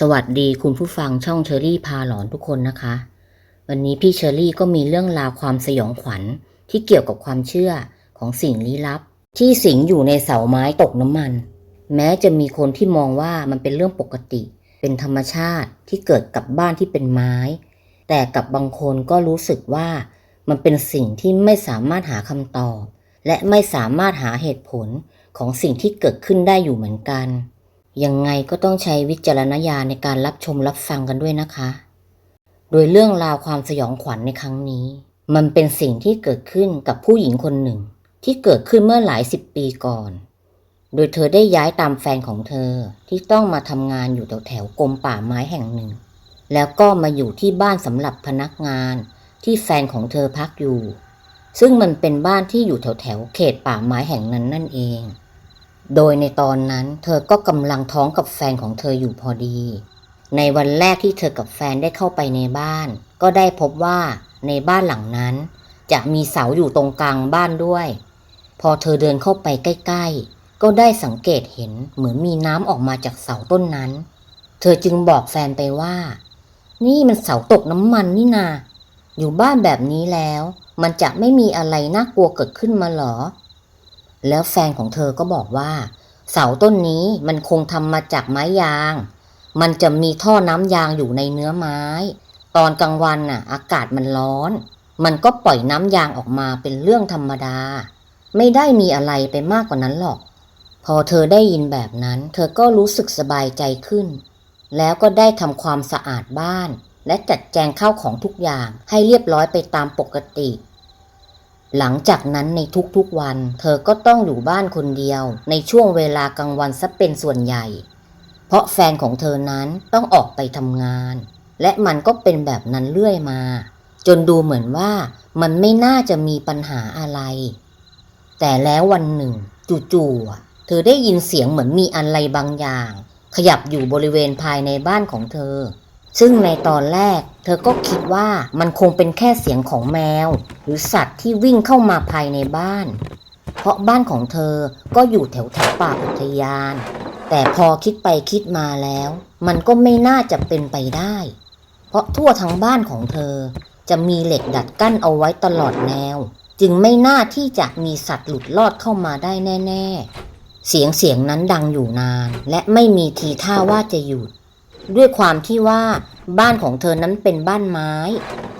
สวัสดีคุณผู้ฟังช่องเชอรี่พาหลอนทุกคนนะคะ วันนี้พี่เชอรี่ก็มีเรื่องราวความสยองขวัญที่เกี่ยวกับความเชื่อของสิ่งลี้ลับ ที่สิงอยู่ในเสาไม้ตกน้ำมัน แม้จะมีคนที่มองว่ามันเป็นเรื่องปกติ เป็นธรรมชาติที่เกิดกับบ้านที่เป็นไม้ แต่กับบางคนก็รู้สึกว่ามันเป็นสิ่งที่ไม่สามารถหาคำตอบ และไม่สามารถหาเหตุผลของสิ่งที่เกิดขึ้นได้อยู่เหมือนกัน ยังไงก็ต้องใช้วิจารณญาณในการรับชมรับฟังกันด้วยนะคะ โดยเรื่องราวความสยองขวัญในครั้งนี้ มันเป็นสิ่งที่เกิดขึ้นกับผู้หญิงคนหนึ่ง ที่เกิดขึ้นเมื่อหลายสิบปีก่อน โดยเธอได้ย้ายตามแฟนของเธอที่ต้องมาทำงานอยู่แถวแถวๆกรมป่าไม้แห่งหนึ่ง แล้วก็มาอยู่ที่บ้านสำหรับพนักงานที่แฟนของเธอพักอยู่ ซึ่งมันเป็นบ้านที่อยู่แถวแถวๆเขตป่าไม้แห่งนั้นนั่นเอง โดยในตอนนั้นเธอก็กำลังท้องกับแฟนของเธออยู่พอดี ในวันแรกที่เธอกับแฟนได้เข้าไปในบ้าน ก็ได้พบว่าในบ้านหลังนั้น จะมีเสาอยู่ตรงกลางบ้านด้วย พอเธอเดินเข้าไปใกล้ๆ ก็ได้สังเกตเห็นเหมือนมีน้ำออกมาจากเสาต้นนั้น เธอจึงบอกแฟนไปว่า นี่มันเสาตกน้ำมันนี่นา อยู่บ้านแบบนี้แล้ว มันจะไม่มีอะไรน่ากลัวเกิดขึ้นมาหรอ แล้วแฟนของเธอก็บอกว่า เสาต้นนี้มันคงทำมาจากไม้ยาง มันจะมีท่อน้ำยางอยู่ในเนื้อไม้ ตอนกลางวันน่ะ อากาศมันร้อน มันก็ปล่อยน้ำยางออกมาเป็นเรื่องธรรมดา ไม่ได้มีอะไรไปมากกว่านั้นหรอก พอเธอได้ยินแบบนั้น เธอก็รู้สึกสบายใจขึ้น แล้วก็ได้ทำความสะอาดบ้าน และจัดแจงข้าวของทุกอย่างให้เรียบร้อยไปตามปกติ หลังจากนั้นในทุกๆวัน เธอก็ต้องอยู่บ้านคนเดียว ในช่วงเวลากลางวันซะเป็นส่วนใหญ่ เพราะแฟนของเธอนั้นต้องออกไปทำงาน และมันก็เป็นแบบนั้นเรื่อยมา จนดูเหมือนว่ามันไม่น่าจะมีปัญหาอะไร แต่แล้ววันหนึ่ง จู่ๆเธอได้ยินเสียงเหมือนมีอะไรบางอย่าง ขยับอยู่บริเวณภายในบ้านของเธอ ซึ่งในตอนแรก เธอก็คิดว่ามันคงเป็นแค่เสียงของแมว หรือสัตว์ที่วิ่งเข้ามาภายในบ้าน เพราะบ้านของเธอก็อยู่แถวแถวป่าอุทยาน แต่พอคิดไปคิดมาแล้ว มันก็ไม่น่าจะเป็นไปได้ เพราะทั่วทั้งบ้านของเธอ จะมีเหล็กดัดกั้นเอาไว้ตลอดแนว จึงไม่น่าที่จะมีสัตว์หลุดลอดเข้ามาได้แน่ ๆ เสียงเสียงนั้นดังอยู่นาน และไม่มีทีท่าว่าจะหยุด ด้วยความที่ว่าบ้านของเธอนั้นเป็นบ้านไม้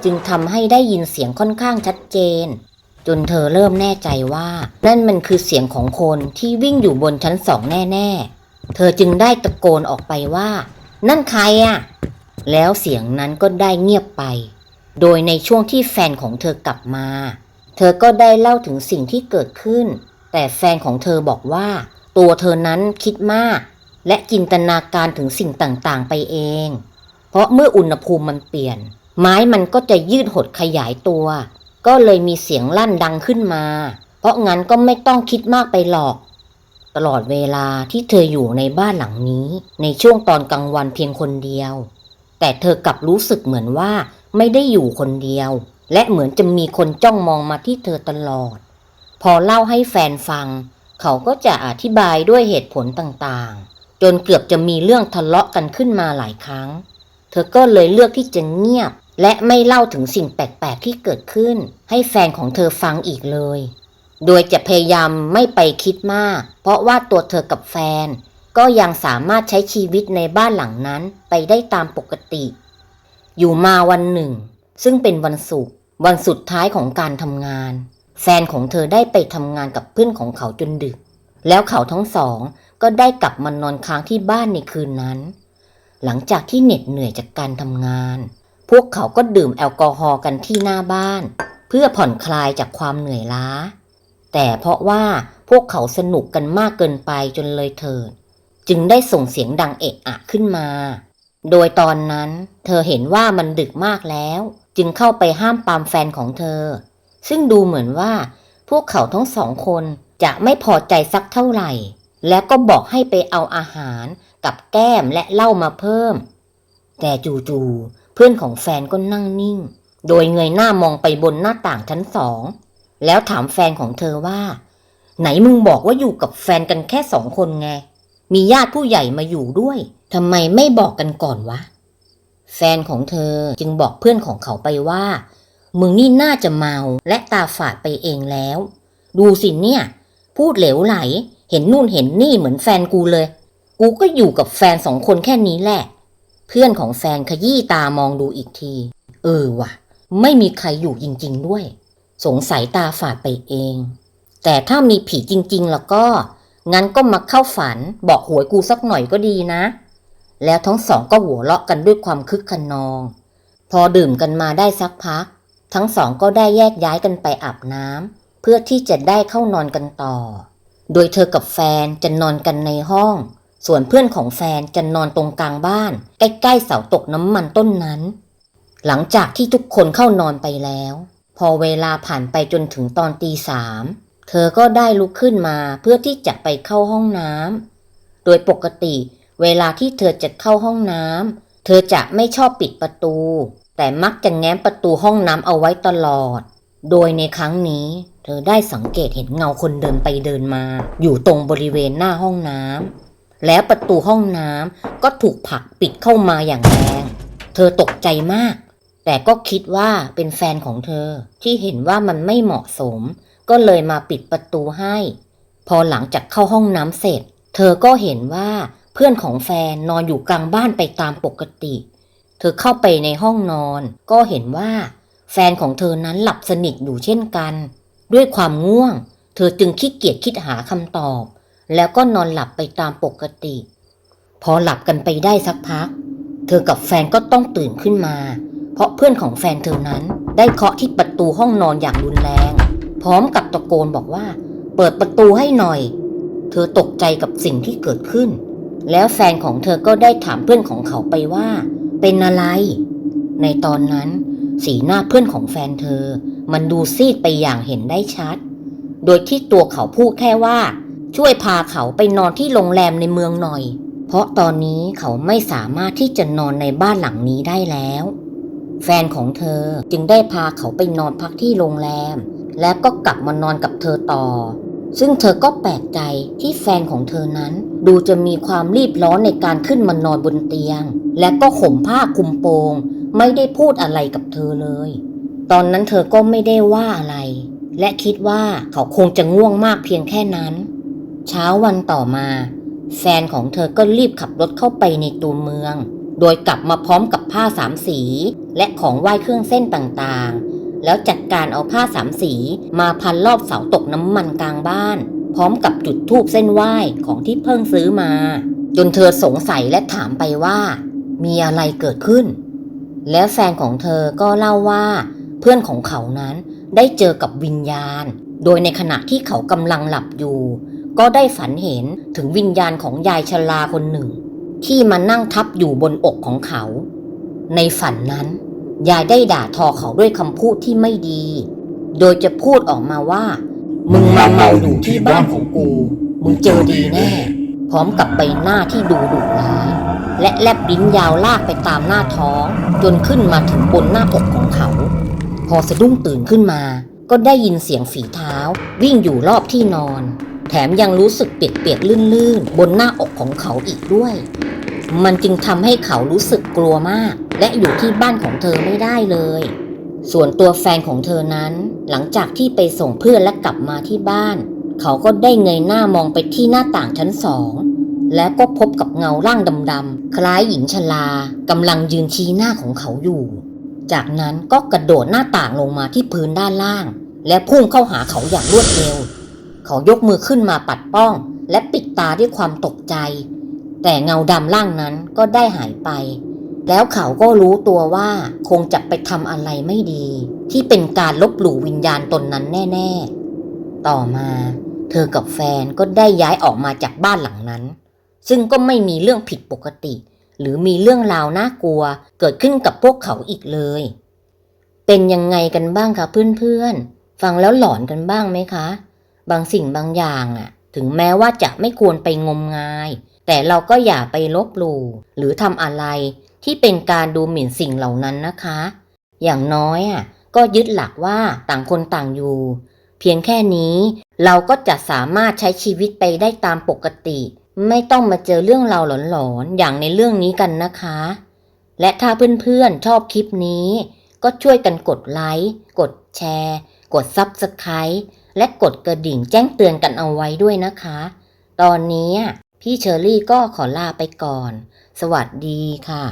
จึงทำให้ได้ยินเสียงค่อนข้างชัดเจน จนเธอเริ่มแน่ใจว่า นั่นมันคือเสียงของคนที่วิ่งอยู่บนชั้นสองแน่ๆ เธอจึงได้ตะโกนออกไปว่า นั่นใครอะแล้วเสียงนั้นก็ได้เงียบไป โดยในช่วงที่แฟนของเธอกลับมา เธอก็ได้เล่าถึงสิ่งที่เกิดขึ้น แต่แฟนของเธอบอกว่า ตัวเธอนั้นคิดมาก และจินตนาการถึงสิ่งต่างๆ ไปเอง เพราะเมื่ออุณหภูมิมันเปลี่ยน ไม้มันก็จะยืดหดขยายตัว ก็เลยมีเสียงลั่นดังขึ้นมา เพราะงั้นก็ไม่ต้องคิดมากไปหรอก ตลอดเวลาที่เธออยู่ในบ้านหลังนี้ ในช่วงตอนกลางวันเพียงคนเดียว แต่เธอกลับรู้สึกเหมือนว่าไม่ได้อยู่คนเดียว และเหมือนจะมีคนจ้องมองมาที่เธอตลอด พอเล่าให้แฟนฟัง เขาก็จะอธิบายด้วยเหตุผลต่างๆ จนเกือบจะมีเรื่องทะเลาะกันขึ้นมาหลายครั้ง เธอก็เลยเลือกที่จะเงียบ และไม่เล่าถึงสิ่งแปลกๆที่เกิดขึ้น ให้แฟนของเธอฟังอีกเลย โดยจะพยายามไม่ไปคิดมาก เพราะว่าตัวเธอกับแฟน ก็ยังสามารถใช้ชีวิตในบ้านหลังนั้นไปได้ตามปกติ อยู่มาวันหนึ่ง ซึ่งเป็นวันศุกร์วันสุดท้ายของการทำงาน แฟนของเธอได้ไปทำงานกับเพื่อนของเขาจนดึก แล้วเขาทั้งสอง ก็ได้กลับมานอนค้างที่บ้านในคืนนั้น หลังจากที่เหน็ดเหนื่อยจากการทำงาน พวกเขาก็ดื่มแอลกอฮอล์กันที่หน้าบ้าน เพื่อผ่อนคลายจากความเหนื่อยล้า แต่เพราะว่าพวกเขาสนุกกันมากเกินไปจนเลยเถิด จึงได้ส่งเสียงดังเอะอะขึ้นมา โดยตอนนั้น เธอเห็นว่ามันดึกมากแล้ว จึงเข้าไปห้ามปามแฟนของเธอ ซึ่งดูเหมือนว่าพวกเขาทั้งสองคนจะไม่พอใจสักเท่าไหร่ แล้วก็บอกให้ไปเอาอาหารกับแก้มและเหล้ามาเพิ่ม แต่จู่ๆเพื่อนของแฟนก็นั่งนิ่ง โดยเงยหน้ามองไปบนหน้าต่างชั้นสอง แล้วถามแฟนของเธอว่า ไหนมึงบอกว่าอยู่กับแฟนกันแค่สองคนไง มีญาติผู้ใหญ่มาอยู่ด้วยทำไมไม่บอกกันก่อนวะ แฟนของเธอจึงบอกเพื่อนของเขาไปว่า มึงนี่น่าจะเมาและตาฝาดไปเองแล้ว ดูสิเนี่ย พูดเหลวไหล เห็นนู่นเห็นนี่เหมือนแฟนกูเลย กูก็อยู่กับแฟนสองคนแค่นี้แหละ เพื่อนของแฟนขยี้ตามองดูอีกที เออว่ะ ไม่มีใครอยู่จริง ๆ ด้วย สงสัยตาฝาดไปเอง แต่ถ้ามีผีจริง ๆ แล้วก็ งั้นก็มาเข้าฝันบอกหวยกูสักหน่อยก็ดีนะ แล้วทั้งสองก็หัวเราะกันด้วยความคึกขนอง พอดื่มกันมาได้สักพัก ทั้งสองก็ได้แยกย้ายกันไปอาบน้ำเพื่อที่จะได้เข้านอนกันต่อ โดยเธอกับแฟนจะนอนกันในห้อง ส่วนเพื่อนของแฟนจะนอนตรงกลางบ้าน ใกล้ๆเสาตกน้ำมันต้นนั้น หลังจากที่ทุกคนเข้านอนไปแล้ว พอเวลาผ่านไปจนถึงตอนตีสามเธอก็ได้ลุกขึ้นมาเพื่อที่จะไปเข้าห้องน้ำโดยปกติเวลาที่เธอจะเข้าห้องน้ำเธอจะไม่ชอบปิดประตู แต่มักจะแง้มประตูห้องน้ำเอาไว้ตลอด โดยในครั้งนี้เธอได้สังเกตเห็นเงาคนเดินไปเดินมา อยู่ตรงบริเวณหน้าห้องน้ำแล้วประตูห้องน้ำก็ถูกผลักปิดเข้ามาอย่างแรง เธอตกใจมาก แต่ก็คิดว่าเป็นแฟนของเธอที่เห็นว่ามันไม่เหมาะสม ก็เลยมาปิดประตูให้ พอหลังจากเข้าห้องน้ำเสร็จ เธอก็เห็นว่าเพื่อนของแฟนนอนอยู่กลางบ้านไปตามปกติ เธอเข้าไปในห้องนอนก็เห็นว่า แฟนของเธอนั้นหลับสนิทอยู่เช่นกัน ด้วยความง่วง เธอจึงขี้เกียจคิดหาคำตอบ แล้วก็นอนหลับไปตามปกติ พอหลับกันไปได้สักพัก เธอกับแฟนก็ต้องตื่นขึ้นมา เพราะเพื่อนของแฟนเธอนั้นได้เคาะที่ประตูห้องนอนอย่างรุนแรง พร้อมกับตะโกนบอกว่า เปิดประตูให้หน่อย เธอตกใจกับสิ่งที่เกิดขึ้น แล้วแฟนของเธอก็ได้ถามเพื่อนของเขาไปว่า เป็นอะไร ในตอนนั้น สีหน้าเพื่อนของแฟนเธอ มันดูซีดไปอย่างเห็นได้ชัด โดยที่ตัวเขาพูดแค่ว่า ช่วยพาเขาไปนอนที่โรงแรมในเมืองหน่อย เพราะตอนนี้เขาไม่สามารถที่จะนอนในบ้านหลังนี้ได้แล้ว แฟนของเธอจึงได้พาเขาไปนอนพักที่โรงแรม แล้วก็กลับมานอนกับเธอต่อ ซึ่งเธอก็แปลกใจที่แฟนของเธอนั้น ดูจะมีความรีบร้อนในการขึ้นมานอนบนเตียง และก็ข่มผ้าคลุมโปง ไม่ได้พูดอะไรกับเธอเลย ตอนนั้นเธอก็ไม่ได้ว่าอะไร และคิดว่าเขาคงจะง่วงมากเพียงแค่นั้น เช้าวันต่อมา แฟนของเธอก็รีบขับรถเข้าไปในตัวเมือง โดยกลับมาพร้อมกับผ้าสามสี และของไหว้เครื่องเส้นต่างๆ แล้วจัดการเอาผ้าสามสีมาพันรอบเสาตกน้ำมันกลางบ้าน พร้อมกับจุดธูปเส้นไหว้ของที่เพิ่งซื้อมา จนเธอสงสัยและถามไปว่า มีอะไรเกิดขึ้น แล้วแฟนของเธอก็เล่าว่า เพื่อนของเขานั้นได้เจอกับวิญญาณ โดยในขณะที่เขากำลังหลับอยู่ ก็ได้ฝันเห็นถึงวิญญาณของยายชราคนหนึ่ง ที่มานั่งทับอยู่บนอกของเขา ในฝันนั้น ยายได้ด่าทอเขาด้วยคำพูดที่ไม่ดี โดยจะพูดออกมาว่า มึงมาเมาอยู่ที่บ้านของกู มึงเจอดีแน่ พร้อมกับใบหน้าที่ดูดุร้าย และแลบลิ้นยาวลากไปตามหน้าท้อง จนขึ้นมาถึงบนหน้าอกของเขา พอสะดุ้งตื่นขึ้นมา ก็ได้ยินเสียงฝีเท้า วิ่งอยู่รอบที่นอน แถมยังรู้สึกเปียกๆลื่นๆ บนหน้าอกของเขาอีกด้วย มันจึงทำให้เขารู้สึกกลัวมาก และอยู่ที่บ้านของเธอไม่ได้เลย ส่วนตัวแฟนของเธอนั้น หลังจากที่ไปส่งเพื่อนและกลับมาที่บ้าน เขาก็ได้เงยหน้ามองไปที่หน้าต่างชั้นสอง แล้วก็พบกับเงาร่างดำๆคล้ายหญิงชรากำลังยืนชี้หน้าของเขาอยู่ จากนั้นก็กระโดดหน้าต่างลงมาที่พื้นด้านล่าง และพุ่งเข้าหาเขาอย่างรวดเร็ว เขายกมือขึ้นมาปัดป้อง และปิดตาด้วยความตกใจ แต่เงาดำล่างนั้นก็ได้หายไป แล้วเขาก็รู้ตัวว่าคงจะไปทำอะไรไม่ดี ที่เป็นการลบหลู่วิญญาณตนนั้นแน่ ๆ ต่อมาเธอกับแฟนก็ได้ย้ายออกมาจากบ้านหลังนั้น ซึ่งก็ไม่มีเรื่องผิดปกติ หรือมีเรื่องราวน่ากลัว เกิดขึ้นกับพวกเขาอีกเลย เป็นยังไงกันบ้างคะเพื่อนๆ ฟังแล้วหลอนกันบ้างไหมคะ บางสิ่งบางอย่างอะถึงแม้ว่าจะไม่ควรไปงมงาย แต่เราก็อย่าไปลบหลู่หรือทำอะไรที่เป็นการดูหมิ่นสิ่งเหล่านั้นนะคะ อย่างน้อยอะก็ยึดหลักว่าต่างคนต่างอยู่ เพียงแค่นี้เราก็จะสามารถใช้ชีวิตไปได้ตามปกติ ไม่ต้องมาเจอเรื่องราวหลอนๆ อย่างในเรื่องนี้กันนะคะ และถ้าเพื่อนๆ ชอบคลิปนี้ ก็ช่วยกันกดไลค์ กดแชร์ กด Subscribe และกดกระดิ่งแจ้งเตือนกันเอาไว้ด้วยนะคะ ตอนนี้พี่เชอรี่ก็ขอลาไปก่อน สวัสดีค่ะ